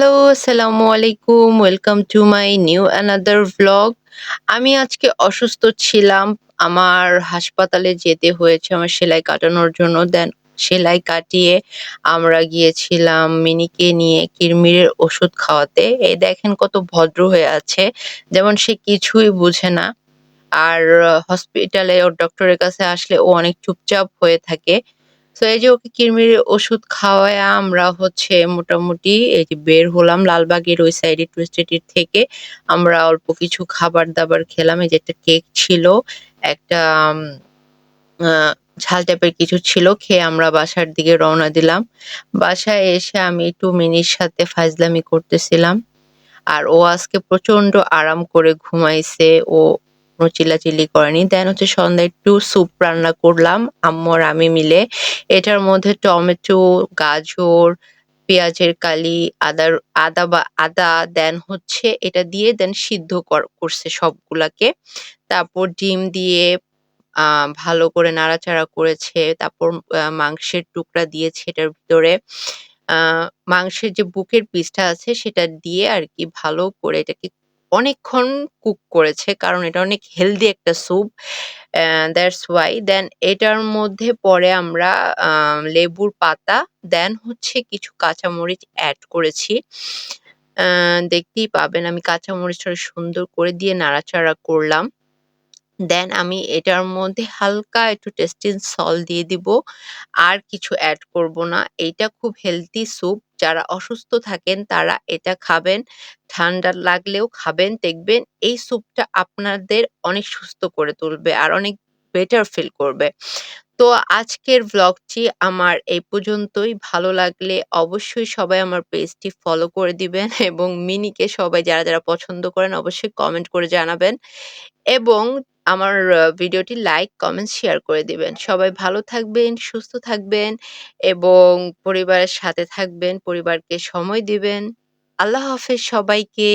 Hello, আসসালামু আলাইকুম। Welcome to my new another vlog. আমি আজকে অসুস্থ ছিলাম। আমার হাসপাতালে যেতে হয়েছে আমার সেলাই কাটানোর জন্য। দেন সেলাই কাটিয়ে আমরা গিয়েছিলাম মিনিকে নিয়ে কিরমিরের ওষুধ খাওয়াতে। এই দেখেন কত ভদ্র হয়ে আছে। যেমন সে কিছুই বুঝে না। আর হসপিটালে ওর ডক্টরের কাছে আসলে ও অনেক চুপচাপ হয়ে থাকে। সো এই যে ওকে কিরমিরের ওষুধ খাওয়ায় আমরা হচ্ছে মোটামুটি এই যে বের হলাম লালবাগের ওই সাইডে টুইস্টেড থেকে। আমরা অল্প কিছু খাবার-দাবার খেলাম। এই যে একটা কেক ছিল, একটা ঝাল টাইপের কিছু ছিল। খেয়ে আমরা বাসার দিকে রওনা দিলাম। বাসায় এসে আমি একটু মিনির সাথে ফাইজলামি করতেছিলাম। আর ও আজকে প্রচণ্ড আরাম করে ঘুমাইছে। ও কোনো চিল্লাচিল্লি করেনি। দেন হচ্ছে সন্ধ্যায় একটু স্যুপ রান্না করলাম আম্মু আর আমি মিলে। এটার মধ্যে টমেটো, গাজর, পেঁয়াজের কালি, আদার আদা বা আদা দেন হচ্ছে এটা দিয়ে দেন সিদ্ধ করছে সবগুলাকে। তারপর ডিম দিয়ে ভালো করে নাড়াচাড়া করেছে। তারপর মাংসের টুকরা দিয়েছে এটার ভিতরে। মাংসের যে বুকের পিসটা আছে সেটা দিয়ে আর কি ভালো করে এটাকে অনেকক্ষণ কুক করেছে। কারণ এটা অনেক হেলদি একটা স্যুপ। That's why. দেন এটার মধ্যে পরে আমরা লেবুর পাতা দেন হচ্ছে কিছু কাঁচামরিচ এড করেছি। দেখতেই পাবেন আমি কাঁচামরিচটা সুন্দর করে দিয়ে নাড়াচাড়া করলাম। দেন আমি এটার মধ্যে হালকা একটু টেস্টিং সল্ট দিয়ে দিব। আর কিছু এড করব না। এইটা খুব হেলদি স্যুপ। যারা অসুস্থ থাকেন তারা এটা খাবেন। ঠান্ডা লাগলেও খাবেন। দেখবেন এই স্যুপটা আপনাদের অনেক সুস্থ করে তুলবে আর অনেক বেটার ফিল করবে। তো আজকের ভ্লগটি আমার এই পর্যন্তই। ভালো লাগলে অবশ্যই সবাই আমার পেজটি ফলো করে দিবেন এবং মিনিকে সবাই যারা, যারা পছন্দ করেন অবশ্যই কমেন্ট করে জানাবেন। এবং আমার ভিডিওটি লাইক, কমেন্ট, শেয়ার করে দিবেন। সবাই ভালো থাকবেন, সুস্থ থাকবেন এবং পরিবারের সাথে থাকবেন, পরিবারকে সময় দিবেন। আল্লাহ হাফেজ সবাইকে।